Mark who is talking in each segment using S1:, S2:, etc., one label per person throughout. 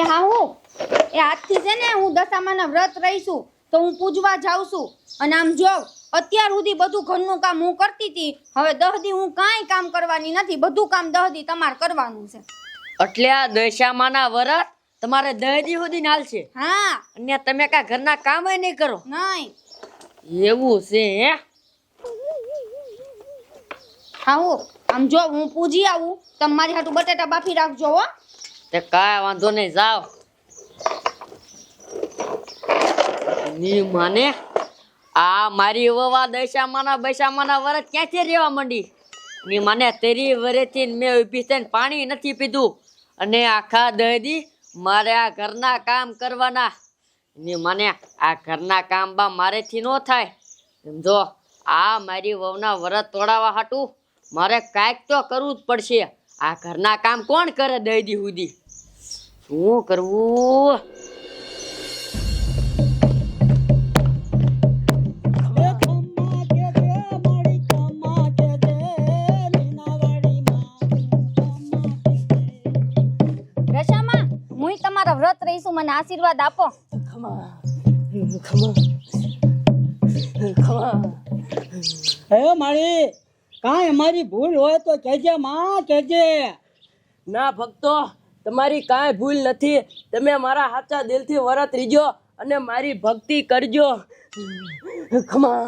S1: એ હા હું. એ આજથી છે ને હું દશામાના વ્રત રહીશું તો હું પૂજવા જાઉં છું. અને આમ જો અત્યાર સુધી બધું ઘરનું કામ હું કરતી હતી હવે દહ દી હું કાંઈ કામ કરવાની નથી બધું કામ દહ દી તમારે કરવાનું છે.
S2: એટલે આ દશામાના વ્રત તમારે દહદી સુધી નાલશે?
S1: હા.
S2: અને તમે કા ઘરના કામ નહીં કરો?
S1: નહીં.
S2: એવું છે હે?
S1: હા હું. આમ જો હું પૂજી આવું. તમારી મારી હાટુ બટેટા બાફી રાખજો હો.
S2: તે કાંઈ વાંધો નહીં, જાઓ. ની માને, આ મારી વવા દશામાના બશામાના વરત ક્યાંથી રહેવા માંડી? ની માને, તેરી વરેથી મેં ઊભી થઈને પાણી નથી પીધું. અને આખા દહદી મારે આ ઘરના કામ કરવાના. ની મને, આ ઘરના કામ બા મારેથી ન થાય. સમજો આ મારી વહુના વરત તોડાવવા હાટું મારે કાંઈક તો કરવું જ પડશે. આ ઘરના કામ કોણ કરે દહદી સુધી શું કરવું?
S1: રશામાં હું તમારા વ્રત રહીશું મને આશીર્વાદ આપો.
S3: ખમા ખમા હે મારી કાંઈ અમારી ભૂલ હોય તો કહેજે માં કહેજે.
S4: ના ભક્તો તમારી કાંઈ ભૂલ નથી. તમે મારા સાચા દિલથી વરત રીજો અને મારી ભક્તિ કરજો. ખમા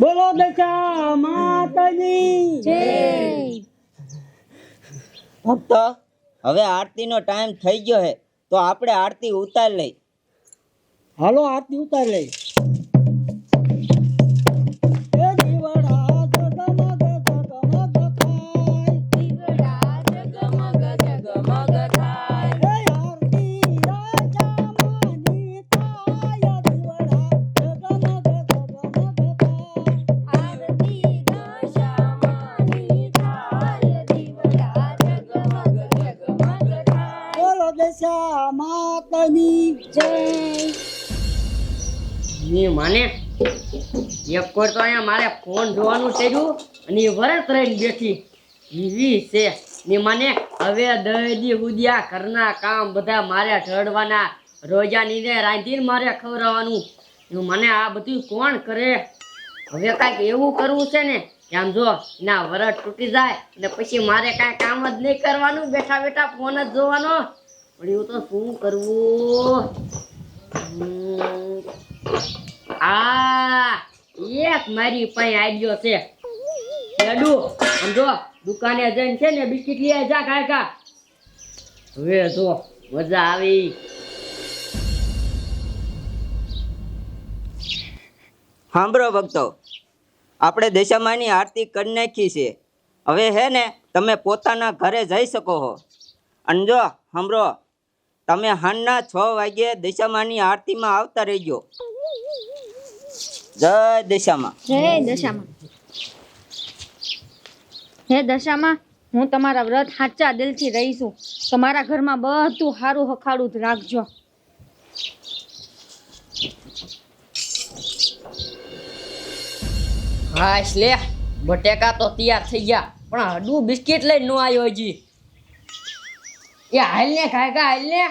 S3: બોલો દશા માતાજી.
S5: ભક્તો હવે આરતીનો ટાઈમ થઈ ગયો છે તો આપણે આરતી ઉતાર લઈ
S3: હાલો આરતી ઉતાર લઈ માતાની જય.
S2: ની માને, એક કોર તો અહીંયા મારે ફોન જોવાનું થયું અને વરત રહીને બેઠી. એવી છે. ની માને, હવે દહદી ઉદ્યા ઘરના કામ બધા મારે ઢળવાના. રોજાની ને રાંધીને મારે ખવડાવવાનું. મને આ બધું કોણ કરે? હવે કાંઈક એવું કરવું છે ને, કે આમ જો, ના, વરસ તૂટી જાય, ને પછી મારે કાંઈ કામ જ નહીં કરવાનું, બેઠા બેઠા ફોન જ જોવાનો. એવું તો શું કરવું? આ એક મારી પાસે આવ્યો છે. લેડુ સમજો દુકાને જઈને છે ને બિસ્કિટ લઈ જા કાકા હવે જો, મજા આવી.
S5: સાંભળો ભક્તો, આપણે દશામાની આરતી કરી નાખી છે. હવે હે ને, તમે પોતાના ઘરે જઈ શકો છો અને જો, સાંભળો તમે હાંજના છ વાગે દશામાની આરતીમાં આવતા રહેજો. જય દશામાં.
S1: જય દશામાં. હે દશામાં હું તમારા વ્રત સાચા દિલથી રહીશું. તમારા ઘરમાં બધું સારું હખાડું જ રાખજો.
S2: હા લે બટેકા તો તૈયાર થઈ ગયા પણ હડું બિસ્કિટ લઈને નો આવ્યો હજી. એ હાલ ને કાકા હાલ ને.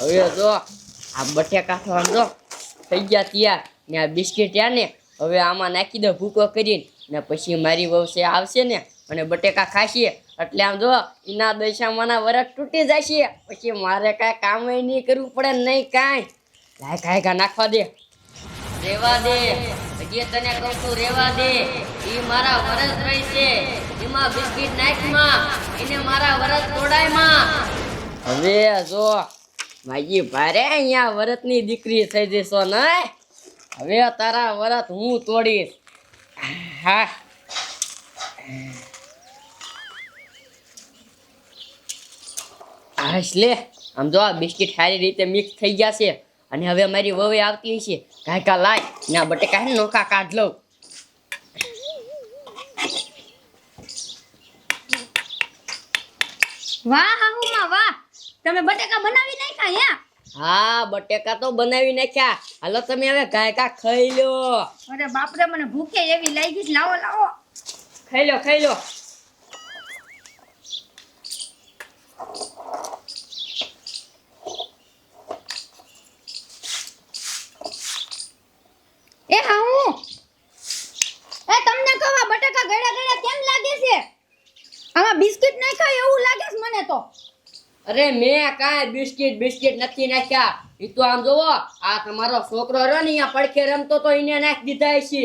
S2: હવે બટેકા આમ જો આ ને, હવે આમાં નાખી દો ભૂકો કરીને. ને પછી મારી વવસે આવશે ને, અને બટેકા ખાશે. એટલે આમ જો એના દશામાના વરસ તૂટી જશે. પછી મારે કાંઈ કામ નહીં કરવું પડે નહીં કાંઈ. કાંઈ કાંઈ નાખવા દે. રેવા દે. હજી તને કહું છું રેવા દે, એ મારા વરસ રહી છે એમાં બિસ્કિટ નાખમાં એને મારા વરસ તોડાયમાં હવે જો, માજી ભારે અહીંયા વરતની દીકરી થઈ જશો ને. હવે તારા વરત હું તોડીશ. હા. હા લે આમ જો આ બિસ્કિટ સારી રીતે મિક્સ થઈ ગયા છે. અને હવે મારી વવે આવતી હશે. કાકા લાય ને બટેકા હે નોખા કાઢ લઉં.
S1: વાહ હાહુમાં વાહ. તમે બટેકા બનાવી નાખ્યા યા
S2: હા બટેકા તો બનાવી નાખ્યા. હાલો તમે હવે ગાયકા ખાઈ લો.
S1: અરે બાપરે મને ભૂખે એવી લાગી લાવો લાવો.
S2: ખાઈ લો ખાઈ લો
S1: એ હા હું એ તમને કહો આ બટાકા ગળા ગળા કેમ લાગે છે આમાં બિસ્કિટ નાખ્યા એવું લાગે છે મને તો
S2: અરે મેં કાંઈ બિસ્કિટ બિસ્કિટ નથી નાખ્યા. એ તો આમ જોવો આ તમારો છોકરો રહ્યો ને અહીંયા પડખે રમતો તો એને નાખી દીધા છે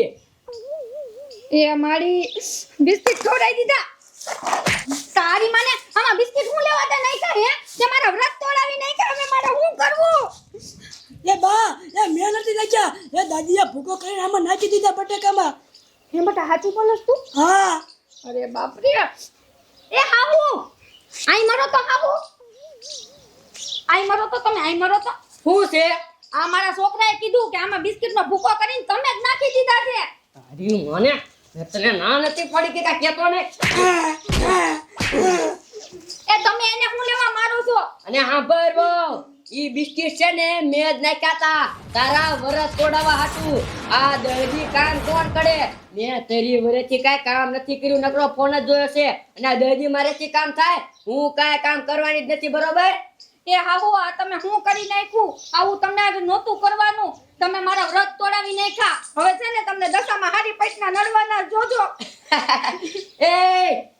S1: એ મારી બિસ્કિટ ખવડાવી દીધા. તારી મને આમાં બિસ્કિટ હું લેવા દે નહીં હે તે મારા વ્રત તોડાવી નહીં કરે મારે હું કરવું?
S4: એ બા એ મેં નથી નાખ્યા. એ દાદીએ ભૂકો કરીને આમાં નાખી દીધા બટેકામાં.
S1: હે બટા સાચું બોલસ તું?
S4: હા.
S1: અરે બાપ રે એ હાવું. આઈ મરો તો હાહુ આઈ મરો તો તમે આઈ મરો તો.
S2: શું છે?
S1: આ મારા છોકરાએ કીધું કે આમાં બિસ્કિટનો ભૂકો કરીને તમે જ નાખી દીધા છે.
S2: તારી મને તને ના નથી પડી કે કાંઈ કહેતો ને
S1: એ તમે એને હું લેવા મારો છો?
S2: અને સાંભળ બહુ. ઈ બિસ્કિટ છે ને મેં જ નાખ્યા તા. તારા વરસ તોડાવા હાટુ. આ દર્દી કામ કોણ કરે? મેં તારી વરેથી કાંઈ કામ નથી કર્યું. નકરો ફોન જ જોયો છે. અને આ દર્દી મારેથી કામ થાય. હું કાંઈ કામ કરવાની જ નથી બરોબર?
S1: એ હાહુ આ તમે હું કરી નાખ્યું? આવું તમને નહોતું કરવાનું. તમે મારા વ્રત તોડાવી નાખ્યા. હવે છે ને તમને દશામાં હારી પૈસા નડવાના જોજો.
S2: એ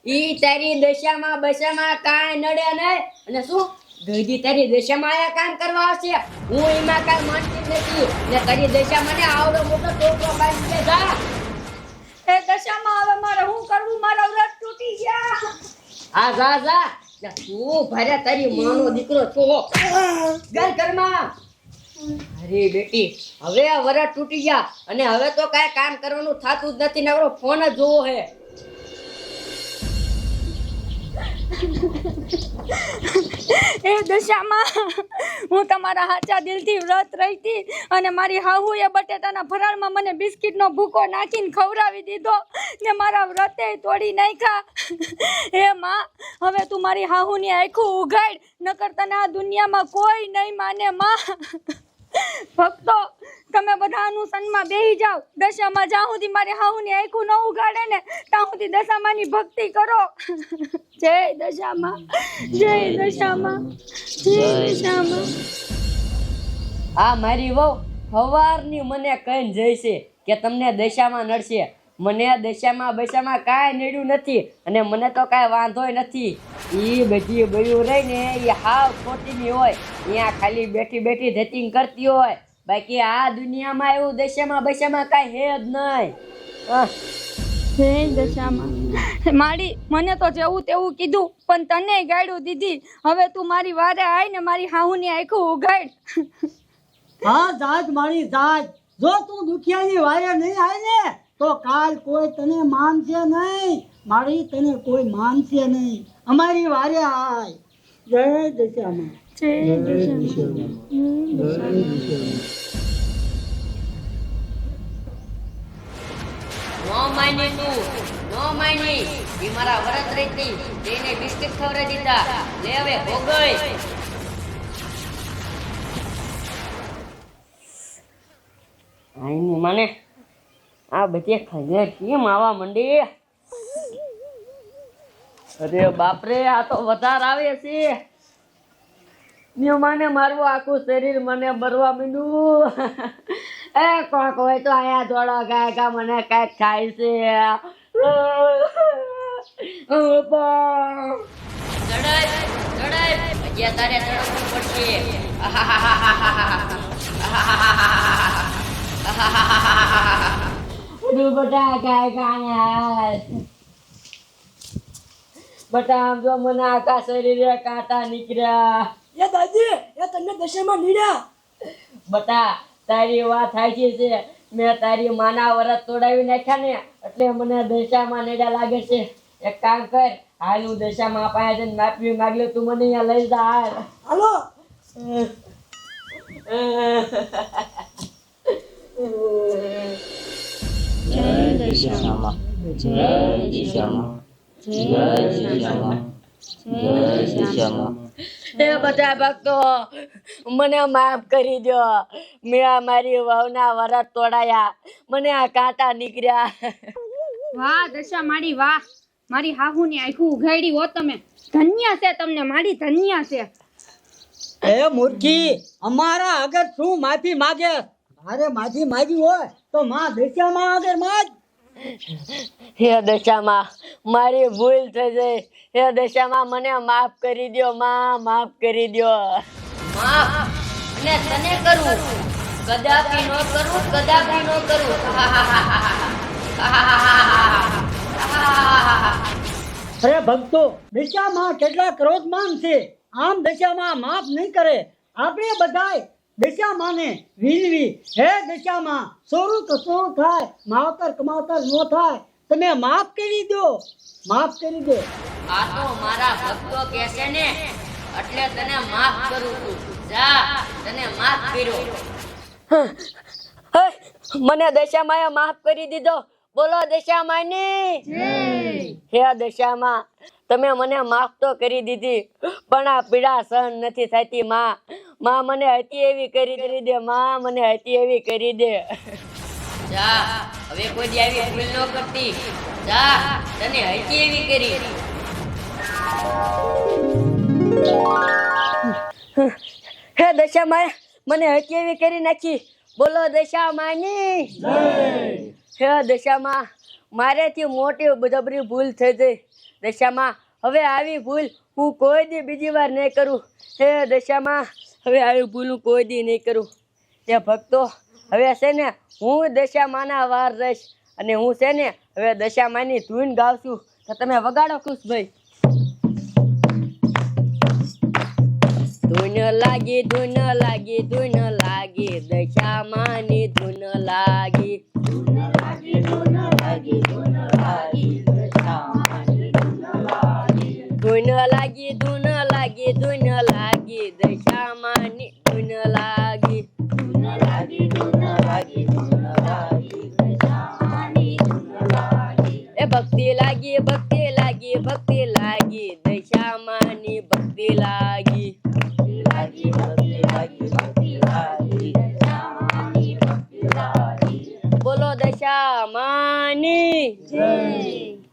S2: ઈ તારી દશામાં બશામાં કાંઈ નડે નહીં. અને શું? દર્દી તારી દશામાં આયા કામ કરવા આવશે. હું એમાં કાંઈ માનતી નથી. ને તારી દશામાં ને આવડો મોટો ટોપરો બાંધી જા.
S1: એ દશામાં હવે મારે શું કરવું? મારા વ્રત તૂટી ગયા.
S2: આ જા જા. જા, તું ભારે તારી માનો દીકરો છો. ગર ઘરમાં. અરે બેટી હવે આ વરસ તૂટી ગયા અને હવે તો કાંઈ કામ કરવાનું થતું જ નથી નકરો ફોન જ જોવો હે.
S1: એ દશામાં હું તમારા સાચા દિલથી વ્રત રહી હતી અને મારી હાહુએ બટેટાના ફરાળમાં મને બિસ્કિટનો ભૂકો નાખીને ખવડાવી દીધો ને મારા વ્રતે તોડી નાખ્યા. હે માં, હવે તું મારી હાહુની આખું ઉઘાડ, નકર તને આ દુનિયામાં કોઈ નહીં માને, માં. ભક્તો તમે બધા અનુસનમાં બેહી જાઓ. દશામાં જ્યાં સુધી મારી હાહુની આખું ન ઉગાડે ને, ત્યાં સુધી દશામાની ભક્તિ કરો. જય દશામાં. જય દશામાં. જય દશામાં.
S2: આ મારી વહુ સવારની મને કહીને જઈશે કે તમને દશામાં નડશે. મને દશામાં બશામાં કાંઈ નડ્યું નથી અને મને તો કાંઈ વાંધોય નથી. એ બધી બયું રહીને એ હાવ ખોટીની હોય. અહીંયા ખાલી બેઠી બેઠી ધેટિંગ કરતી હોય. બાકી આ દુનિયામાં એવું દશામાં બશામાં કાંઈ હે જ નહીં.
S1: જય દશામાં? મારી મને તો જેવું તેવું કીધું પણ તને ગાડું દીધી. હવે તું મારી વારે આય ને મારી હાહુની આખું ઉગાડ
S3: હા જાજ મારી જાજ. જો તું દુખિયાની વારે નહીં આવે ને તો કાલ કોઈ તને માનશે નહીં. મારી તને કોઈ માનશે નહીં. અમારી વારે આય. જય દશામાં.
S1: જય
S2: માની આ બધી ખબર કેમ આવવા માંડી અરે બાપરે આ તો વધારે આવે છે મને મારું આખું શરીર મને મરવા માંડ્યું. એ, કોક હોય તો આયા દોડો ગાય કા મને કાંઈક થાય છે. બટા બટા આમ જો મને આખા શરીરે કાંટા નીકળ્યા.
S4: એ દાદી એ તમને દશામાં નીડ્યા
S2: બટા તારી વાત સાચી છે. મેં તારી માના વરસ તોડાવી નાખ્યા ને એટલે મને દશામાં નેડા લાગે છે. એક કામ કર હાલ હું દશામાં પાયા જઈને માફી માગી લઉં તું મને અહીંયા લઈ જા હાલ.
S4: હાલો.
S2: એ બધા ભક્તો મને માફ કરી દો. મેં આ મારી વહુના વરત તોડાયા. મને આ કાંટા નીકળ્યા.
S1: વાહ દશા માડી વાહ. મારી હાહુની આખું ઉઘાડી હો તમે. ધન્ય છે તમને મારી ધન્ય છે.
S3: એ મૂર્ખી અમારા આગળ શું માફી માગે? મારે માફી માગી હોય તો માં દશામાં આગળ માગ
S2: હે દશામાં મારી ભૂલ થઈ ગઈ. હે દશામાં મને માફ કરી દો માં માફ કરી દો માફ ને તને કરું. કદાપી નો કરું કદાપી નો કરું.
S3: અરે ભક્તો દશામાં કેટલા ક્રોધમાન છે. આમ દશામાં માફ નહીં કરે. આપણે બધાય દશામાને વિનવી હે દશામાં? સોરું તો સોરું થાય. માવતર કમાવતર નો થાય. તમે માફ કરી દો. માફ કરી દો.
S2: આ તો મારા ભક્તો કહેશે ને એટલે તને માફ કરું છું. જા તને માફ કર્યો. મને દશામાએ માફ કરી દીધો. બોલો દશામાની હે દશામાં. તમે મને માફ તો કરી દીધી પણ આ પીડા સહન નથી થતી માં. માં મને હતી એવી કરી કરી દે માં મને હતી એવી કરી દે. જા હવે કોઈ દી આવી ભૂલ ન કરતી. જા તને હતી એવી કરી. હે દશામાં મને હતી એવી કરી નાખી. બોલો દશામાની. હે દશામાં, મારેથી મોટી જબરી ભૂલ થઈ ગઈ. દશામાં, હવે આવી ભૂલ હું કોઈ દી બીજી વાર નહીં કરું. હે દશામાં, હવે આવી ભૂલ હું કોઈ દી નહીં કરું. તે ભક્તો, હવે છે ને હું દશામાના વાર રહીશ અને હું છે ને હવે દશામાની ધૂન ગાવશું. તો તમે વગાડો ખુશભાઈ ધૂન લાગી ધૂન લાગી ધૂન લાગી, દશામાની ધૂન લાગી. ધૂન લાગી ધૂન લાગી ધૂન લાગી, દશામાની ધૂન લાગી. એ ભક્તિ લાગી ભક્તિ લાગી ભક્તિ લાગી, દશામાની ભક્તિ લાગી. બોલો દશામાની